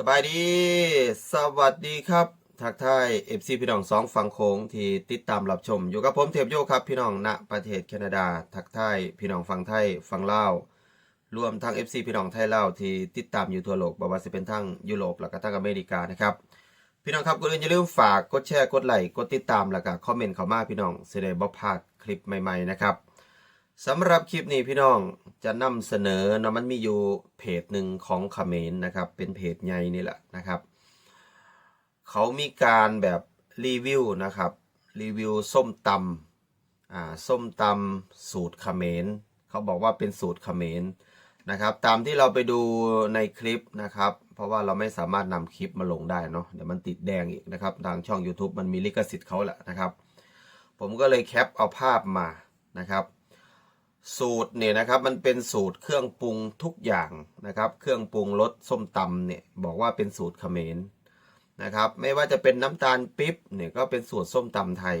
สบายดี สวัสดีครับ ทักทายเอฟซีพี่น้องสองฝั่งโค้งที่ติดตามรับชม อยู่กับผมเทพโยครับ พี่น้องณประเทศแคนาดา ทักทายพี่น้องฝั่งไทยฝั่งลาวรวมทั้ง FC พี่น้องไทยลาวที่ติดตามอยู่ทั่วโลกบ่ว่าจะเป็นทั้งยุโรปแล้วก็ทั้งอเมริกานะครับ พี่น้องครับก่อย่าลืมฝากกดแชร์กดไลค์กดติดตามแล้วก็คอมเมนต์เข้ามาพี่น้องสิได้บ่พลาดคลิปใหม่ๆนะครับ สำหรับคลิปนี้พี่น้องจะนำเสนอเนาะมันมีอยู่เพจหนึ่งของเขมรนะครับ เป็นเพจใหญ่นี่แหละนะครับ เขามีการแบบรีวิวนะครับรีวิวส้มตำอ่าส้มตำสูตรเขมรเขาบอกว่าเป็นสูตรเขมรนะครับ ตามที่เราไปดูในคลิปนะครับ เพราะว่าเราไม่สามารถนำคลิปมาลงได้เนาะเดี๋ยวมันติดแดงอีกนะครับ ทางช่อง YouTube มันมีลิขสิทธิ์เขาแหละนะครับ ผมก็เลยแคปเอาภาพมานะครับ สูตรเนี่ยนะครับมันเป็นสูตรเครื่องปรุงทุกอย่างนะครับ เครื่องปรุงรสส้มตำเนี่ยบอกว่าเป็นสูตรเขมรนะครับไม่ว่าจะเป็นน้ำตาลปิ๊บเนี่ยก็เป็นสูตรส้มตำไทย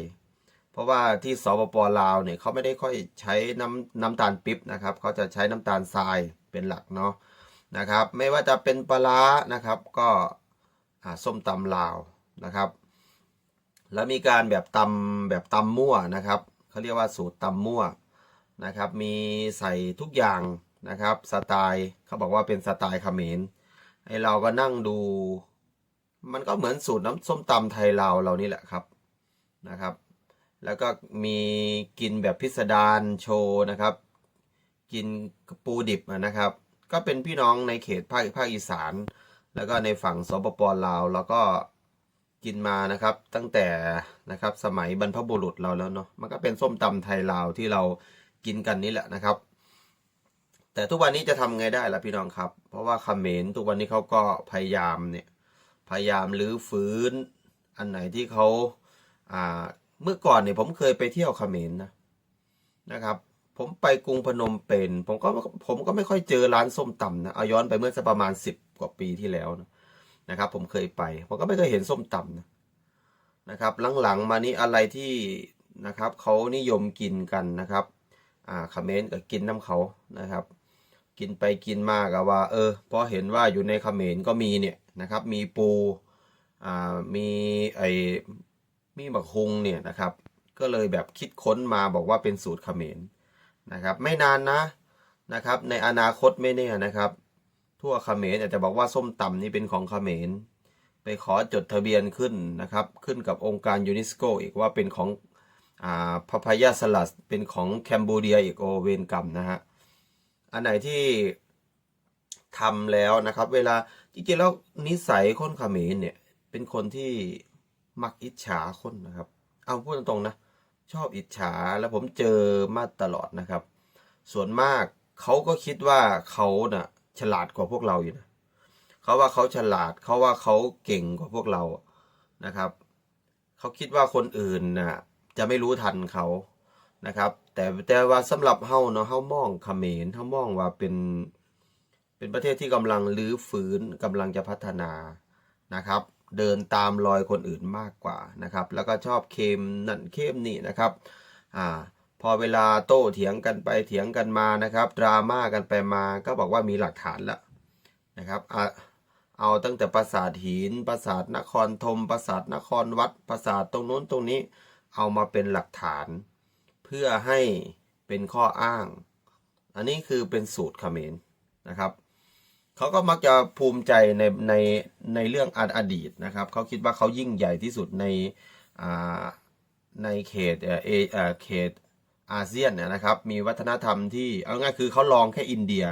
เพราะว่าที่สปปลาวเนี่ยเขาไม่ได้ค่อยใช้น้ำน้ำตาลปิ๊บนะครับเขาจะใช้น้ำตาลทรายเป็นหลักเนาะนะครับ ไม่ว่าจะเป็นปลาร้านะครับก็อ่าส้มตำลาวนะครับ แล้วมีการแบบตำแบบตำมั่วนะครับเขาเรียกว่าสูตรตำมั่ว นะครับ มีใส่ทุกอย่างนะครับสไตล์เขาบอกว่าเป็นสไตล์เขมรไอเราก็นั่งดู มันก็เหมือนสูตรน้ำส้มตำไทยลาวเรานี่แหละครับนะครับ แล้วก็มีกินแบบพิสดารโชว์นะครับ กินปูดิบนะครับ ก็เป็นพี่น้องในเขตภาคภาคอีสาน แล้วก็ในฝั่งสปปลาวแล้วก็กินมานะครับตั้งแต่นะครับสมัยบรรพบุรุษเราแล้วเนาะมันก็เป็นส้มตำไทยลาวที่เรา กินกันนี่แหละนะครับ แต่ทุกวันนี้จะทำไงได้ล่ะพี่น้องครับ เพราะว่าเขมรทุกวันนี้เขาก็พยายามเนี่ยพยายามรื้อฟื้น อันไหนที่เขาอ่าเมื่อก่อนเนี่ยผมเคยไปเที่ยวเขมรนะนะครับ ผมไปกรุงพนมเปญผมก็ผมก็ไม่ค่อยเจอร้านส้มตำนะเอาย้อนไปเมื่อสักประมาณสิบกว่าปีที่แล้วนะนะครับ ผมเคยไป ผมก็ไม่เคยเห็นส้มตำนะนะครับ หลังๆมานี้อะไรที่นะครับเขานิยมกินกันนะครับ อ่าเขมรก็กินน้ำเขานะครับ กินไปกินมาก็ว่า เออพอเห็นว่าอยู่ในเขมรก็มีเนี่ยนะครับ มีปูอ่ามีไอมีบักฮุงเนี่ยนะครับ ก็เลยแบบคิดค้นมาบอกว่าเป็นสูตรเขมรนะครับ ไม่นานนะนะครับ ในอนาคตไม่แน่นะครับ ทั่วเขมรอาจจะบอกว่าส้มตำนี่เป็นของเขมรไปขอจดทะเบียนขึ้นนะครับ ขึ้นกับองค์การยูเนสโกอีกว่าเป็นของ พาพายาสลัดเป็นของแคนเบเดียอีกโอเวนกรรมนะฮะ อันไหนที่ทำแล้วนะครับ เวลาจริงๆแล้วนิสัยคนเขมรเนี่ย เป็นคนที่มักอิจฉาคนนะครับ เอาพูดตรงๆนะ ชอบอิจฉาแล้วผมเจอมาตลอดนะครับ ส่วนมากเขาก็คิดว่าเขาน่ะฉลาดกว่าพวกเราอยู่นะเขาว่าเขาฉลาดเขาว่าเขาเก่งกว่าพวกเรานะครับเขาคิดว่าคนอื่นน่ะ จะไม่รู้ทันเขานะครับ แต่แต่ว่าสำหรับเฮาเนาะเฮามองเขมรเฮามองว่าเป็นเป็นประเทศที่กำลังลื้อฟื้นกำลังจะพัฒนานะครับ เดินตามรอยคนอื่นมากกว่านะครับ แล้วก็ชอบเค็มนั่นเค็มนี่นะครับอ่าพอเวลาโต้เถียงกันไปเถียงกันมานะครับ ดราม่ากันไปมาก็บอกว่ามีหลักฐานแล้วนะครับอะเอาตั้งแต่ปราสาทหินปราสาทนครธมปราสาทนครวัดปราสาทตรงโน้นตรงนี้ เอามาเป็นหลักฐาน เพื่อให้เป็นข้ออ้าง อันนี้คือเป็นสูตรเขมรนะครับเขาก็มักจะภูมิใจในในในเรื่องออดีตนะครับเขาคิดว่าเขายิ่งใหญ่ที่สุดในในเขตเออเอเอ่อเขตอาเซียนนะครับ มีวัฒนธรรมที่เอาง่ายคือเขาลองแค่อินเดีย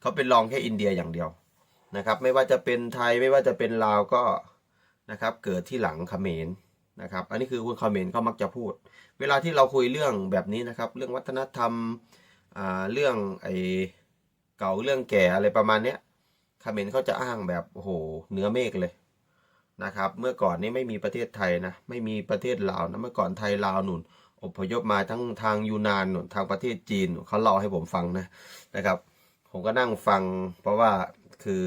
เขาเป็นลองแค่อินเดียอย่างเดียวนะครับ ไม่ว่าจะเป็นไทยไม่ว่าจะเป็นลาวก็นะครับ เกิดที่หลังเขมร นะครับ อันนี้คือคนเขมรเขามักจะพูด เวลาที่เราคุยเรื่องแบบนี้นะครับ เรื่องวัฒนธรรมเรื่องไอเก่าเรื่องแก่อะไรประมาณเนี้ยเขมรเขาจะอ้างแบบโอ้โหเหนือเมฆเลยนะครับ เมื่อก่อนนี้ไม่มีประเทศไทยนะไม่มีประเทศลาวนะเมื่อก่อนไทยลาวหนุนอพยพมาทั้งทางยูนานหนุนทางประเทศจีนเขาเล่าให้ผมฟังนะนะครับ ผมก็นั่งฟัง เพราะว่าคือ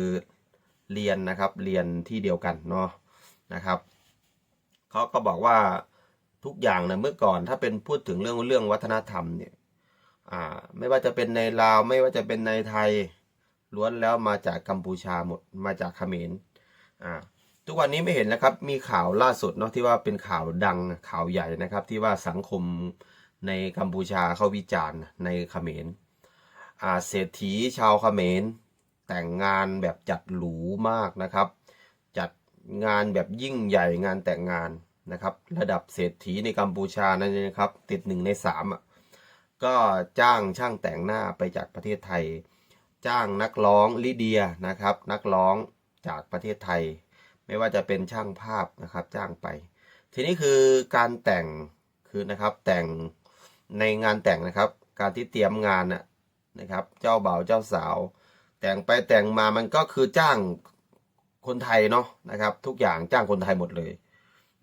เรียนนะครับเรียนที่เดียวกันเนาะนะครับ เขาก็บอกว่าทุกอย่างนะเมื่อก่อนถ้าเป็นพูดถึงเรื่องเรื่องวัฒนธรรมเนี่ยอ่าไม่ว่าจะเป็นในลาวไม่ว่าจะเป็นในไทยล้วนแล้วมาจากกัมพูชาหมดมาจากเขมรอ่าทุกวันนี้ไม่เห็นแล้วครับมีข่าวล่าสุดเนาะที่ว่าเป็นข่าวดังข่าวใหญ่นะครับ ที่ว่าสังคมในกัมพูชาเขาวิจารณ์ในเขมรอ่าเศรษฐีชาวเขมร แต่งงานแบบจัดหรูมากนะครับ จัดงานแบบยิ่งใหญ่งานแต่งงาน นะครับ ระดับเศรษฐีในกัมพูชานั่นเองนะครับ ติดหนึ่งในสามอะก็จ้างช่างแต่งหน้าไปจากประเทศไทย จ้างนักร้องลิเดียนะครับ นักร้องจากประเทศไทย ไม่ว่าจะเป็นช่างภาพนะครับ จ้างไป ทีนี้คือการแต่งคือนะครับแต่งในงานแต่งนะครับ การที่เตรียมงานน่ะนะครับ เจ้าบ่าวเจ้าสาว แต่งไปแต่งมามันก็คือจ้างคนไทยเนาะนะครับ ทุกอย่างจ้างคนไทยหมดเลย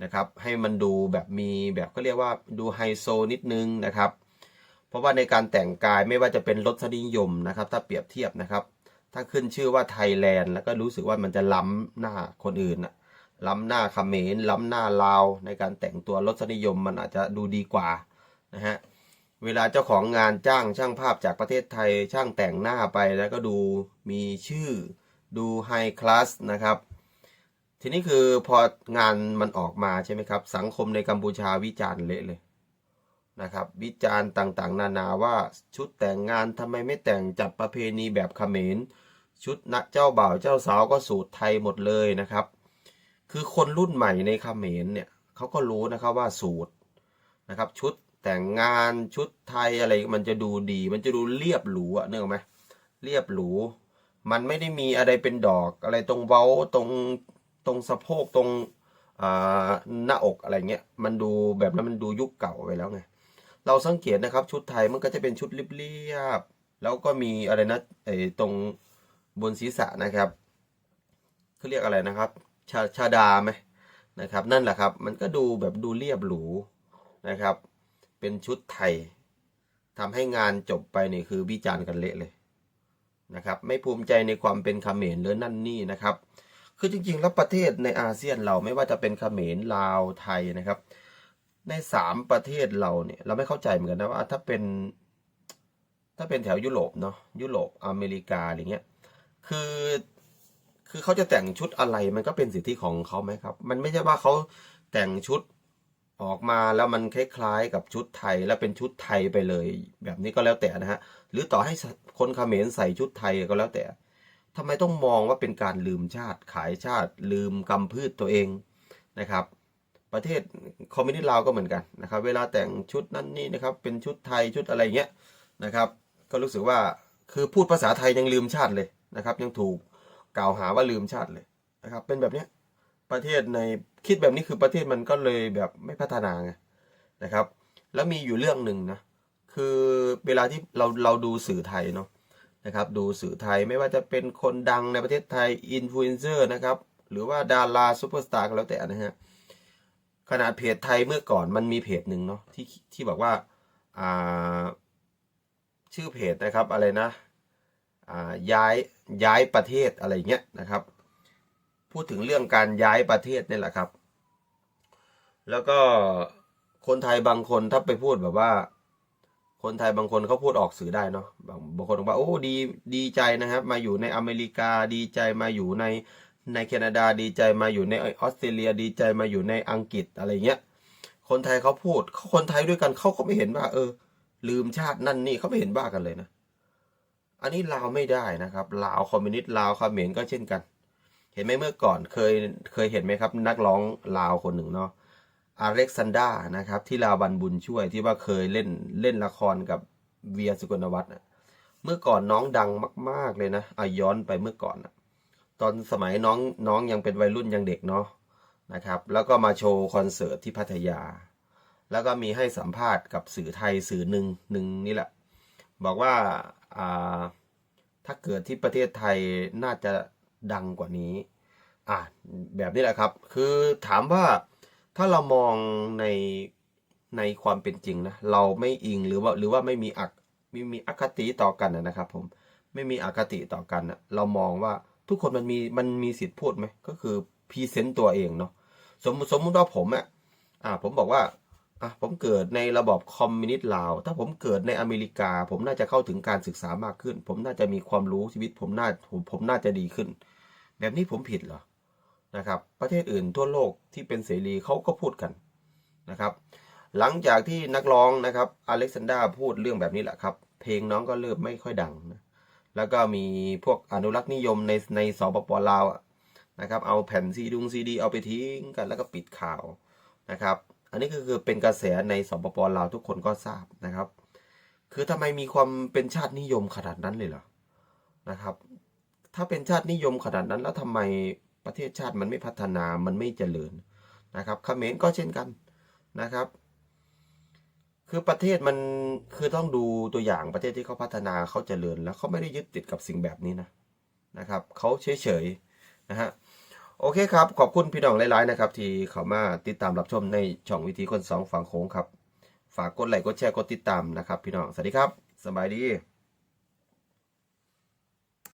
นะครับ ให้มันดูแบบมีแบบก็เรียกว่าดูไฮโซนิดนึงนะครับ เพราะว่าในการแต่งกายไม่ว่าจะเป็นรสนิยมนะครับ ถ้าเปรียบเทียบนะครับ ถ้าขึ้นชื่อว่าไทยแลนด์แล้วก็รู้สึกว่ามันจะล้ำหน้าคนอื่นอะล้ำหน้าเขมรล้ำหน้าลาวในการแต่งตัวรสนิยมมันอาจจะดูดีกว่านะฮะเวลาเจ้าของงานจ้างช่างภาพจากประเทศไทยช่างแต่งหน้าไปแล้วก็ดูมีชื่อดูไฮคลาสนะครับ ทีนี้คือพองานมันออกมาใช่ไหมครับ สังคมในกัมพูชาวิจารณ์เละเลยนะครับ วิจารณ์ต่างๆ นานาว่าชุดแต่งงานทำไมไม่แต่งจัดประเพณีแบบเขมรชุดนะเจ้าบ่าวเจ้าสาวก็สูตรไทยหมดเลยนะครับ คือคนรุ่นใหม่ในเขมรเนี่ยเขาก็รู้นะครับว่าสูตรนะครับ ชุดแต่งงานชุดไทยอะไรมันจะดูดี มันจะดูเรียบหรูอะเนึกอไหมเรียบหรู มันไม่ได้มีอะไรเป็นดอกอะไรตรงเว้าตรง ตรงสะโพกตรงหน้าอกอะไรเงี้ยมันดูแบบนั้นมันดูยุคเก่าไปแล้วไงเราสังเกตนะครับชุดไทยมันก็จะเป็นชุดเรียบๆแล้วก็มีอะไรนะไอ้ตรงบนศีรษะนะครับเขาเรียกอะไรนะครับ ชาชาดาไหมนะครับ นั่นแหละครับ มันก็ดูแบบดูเรียบหรูนะครับ เป็นชุดไทยทำให้งานจบไปนี่คือวิจารณ์กันเละเลยนะครับ ไม่ภูมิใจในความเป็นเขมรหรือนั่นนี่นะครับ คือจริงๆ แล้วประเทศในอาเซียนเราไม่ว่าจะเป็นเขมรลาวไทยนะครับ ในสามประเทศเราเนี่ย เราไม่เข้าใจเหมือนกันนะว่าถ้าเป็น ถ้าเป็นแถวยุโรปเนาะยุโรปอเมริกาอะไรเงี้ยคือคือเขาจะแต่งชุดอะไรมันก็เป็นสิทธิของเขาไหมครับ มันไม่ใช่ว่าเขาแต่งชุดออกมาแล้วมันคล้ายๆกับชุดไทยแล้วเป็นชุดไทยไปเลย แบบนี้ก็แล้วแต่นะฮะหรือต่อให้คนเขมรใส่ชุดไทยก็แล้วแต่ ทำไมต้องมองว่าเป็นการลืมชาติขายชาติ ลืมกำพืชตัวเองนะครับ ประเทศคอมมิวนิสต์ลาวก็เหมือนกันนะครับ เวลาแต่งชุดนั้นนี่นะครับ เป็นชุดไทยชุดอะไรเงี้ยนะครับ ก็รู้สึกว่าคือพูดภาษาไทยยังลืมชาติเลยนะครับ ยังถูกกล่าวหาว่าลืมชาติเลยนะครับ เป็นแบบเนี้ยประเทศในคิดแบบนี้คือประเทศมันก็เลยแบบไม่พัฒนาไงนะครับ แล้วมีอยู่เรื่องหนึ่งนะคือเวลาที่เราเราดูสื่อไทยเนาะ นะครับดูสื่อไทยไม่ว่าจะเป็นคนดังในประเทศไทยอินฟลูเอนเซอร์นะครับหรือว่าดาราซูเปอร์สตาร์ก็แล้วแต่นะฮะขนาดเพจไทยเมื่อก่อนมันมีเพจหนึ่งเนาะที่ที่บอกว่าอ่าชื่อเพจนะครับอะไรนะอ่าย้ายย้ายประเทศอะไรเงี้ยนะครับ พูดถึงเรื่องการย้ายประเทศนี่แหละครับ แล้วก็คนไทยบางคนถ้าไปพูดแบบว่า คนไทยบางคนเขาพูดออกสื่อได้เนาะบางบางคนบอกว่าโอ้ดีดีใจนะครับ มาอยู่ในอเมริกาดีใจมาอยู่ในในแคนาดาดีใจมาอยู่ในออสเตรเลียดีใจมาอยู่ในอังกฤษอะไรเงี้ยคนไทยเขาพูดคนไทยด้วยกันเขาก็ไม่เห็นว่า เออ ลืมชาตินั่นนี่เขาไม่เห็นบ้ากันเลยนะอันนี้ลาวไม่ได้นะครับลาวคอมมิวนิสต์ลาวเขมรก็เช่นกัน เห็นไหมเมื่อก่อนเคยเคยเห็นไหมครับ นักร้องลาวคนหนึ่งเนาะ อเล็กซานดรานะครับ ที่ลาวบันบุญช่วยที่ว่าเคยเล่นเล่นละครกับเวียสุกลวัฒน์เมื่อก่อนน้องดังมาก ๆเลยนะอาย้อนไปเมื่อก่อนนะตอนสมัยน้องน้องยังเป็นวัยรุ่นยังเด็กเนาะนะครับ แล้วก็มาโชว์คอนเสิร์ตที่พัทยา แล้วก็มีให้สัมภาษณ์กับสื่อไทยสื่อหนึ่งหนึ่งนี่แหละ บอกว่าถ้าเกิดที่ประเทศไทยน่าจะดังกว่านี้ อะแบบนี้แหละครับ คือถามว่า ถ้าเรามองในในความเป็นจริงนะเราไม่อิงหรือว่าหรือว่าไม่มีอักไม่มีอคติต่อกันนะครับ ผมไม่มีอคติต่อกันนะเรามองว่าทุกคนมันมีมันมีสิทธิ์พูดไหมก็คือพรีเซนต์ตัวเองเนาะสมมติสมมุติว่าผมอะอ่าผมบอกว่าอะผมเกิดในระบอบคอมมิวนิสต์ลาว ถ้าผมเกิดในอเมริกา ผมน่าจะเข้าถึงการศึกษามากขึ้น ผมน่าจะมีความรู้ชีวิต ผมน่าผมผมน่าจะดีขึ้น แบบนี้ผมผิดเหรอ นะครับ ประเทศอื่นทั่วโลกที่เป็นเสรีเขาก็พูดกันนะครับ หลังจากที่นักร้องนะครับอเล็กซานดราพูดเรื่องแบบนี้แหละครับ เพลงน้องก็เริ่มไม่ค่อยดังนะแล้วก็มีพวกอนุรักษ์นิยมในในสปปลาวนะครับ เอาแผ่นซีดุงซีดีเอาไปทิ้งกันแล้วก็ปิดข่าวนะครับ อันนี้ก็คือเป็นกระแสในสปปลาวทุกคนก็ทราบนะครับ คือทำไมมีความเป็นชาตินิยมขนาดนั้นเลยเหรอนะครับ ถ้าเป็นชาตินิยมขนาดนั้นแล้วทำไม ประเทศชาติมันไม่พัฒนามันไม่เจริญนะครับเขมรก็เช่นกันนะครับ คือประเทศมันคือต้องดูตัวอย่างประเทศที่เขาพัฒนาเขาเจริญ แล้วเขาไม่ได้ยึดติดกับสิ่งแบบนี้นะนะครับเขาเฉยๆนะฮะโอเคครับ ขอบคุณพี่น้องหลายๆนะครับ ที่เข้ามาติดตามรับชมในช่องวิธีคนสองฝั่งโค้งครับ ฝากกดไลค์กดแชร์กดติดตามนะครับ พี่น้องสวัสดีครับสบายดี